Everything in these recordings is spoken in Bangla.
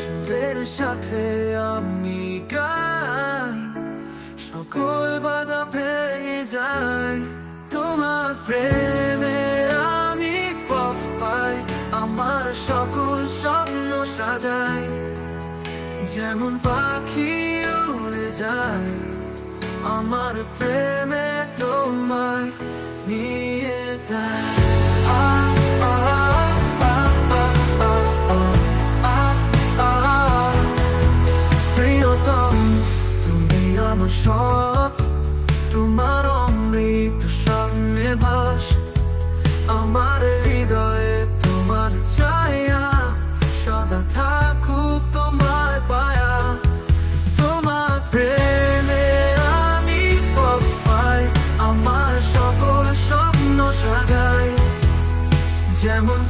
সুরের সাথে আমি গাই। সকল বাধা ভেঙে যায় তোমার প্রেমে আমি পথ পাই, আমার সকল স্বপ্ন সাজাই। যেমন পাখি উড়ে যায়, আমার প্রেমে তোমায় নিয়ে যায়। আমার সব, তোমার অমৃত সামনে ভাস আমার হৃদয়ে তোমার ছায়া, সদা থাকুক তোমার পায়া। তোমার প্রেমে আমি পথ পাই, আমার সকল স্বপ্ন সাজাই। যেমন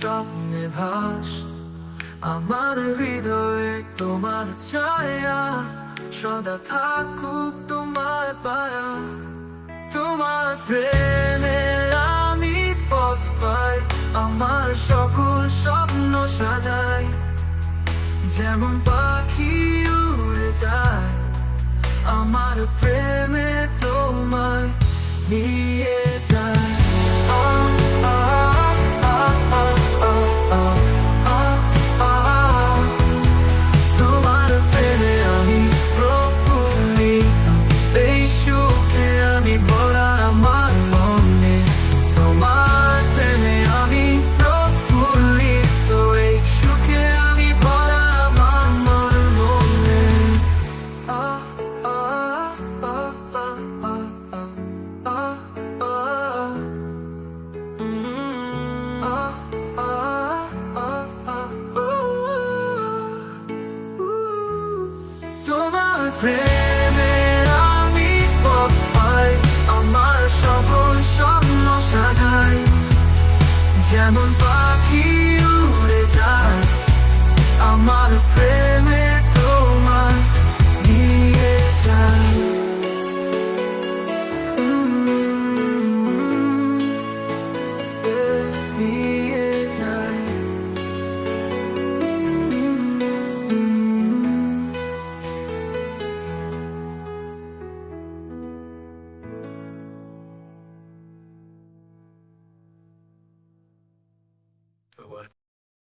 স্বপ্নে ভাস, আমার হৃদয়ে তোমার ছায়া, সদা থাকুক তোমার পায়া। তোমার প্রেমে আমি পথ পাই, আমার সকল স্বপ্ন সাজাই। যেমন পাখি উড়ে যায়, আমার প্রেমে তোমায় prayer.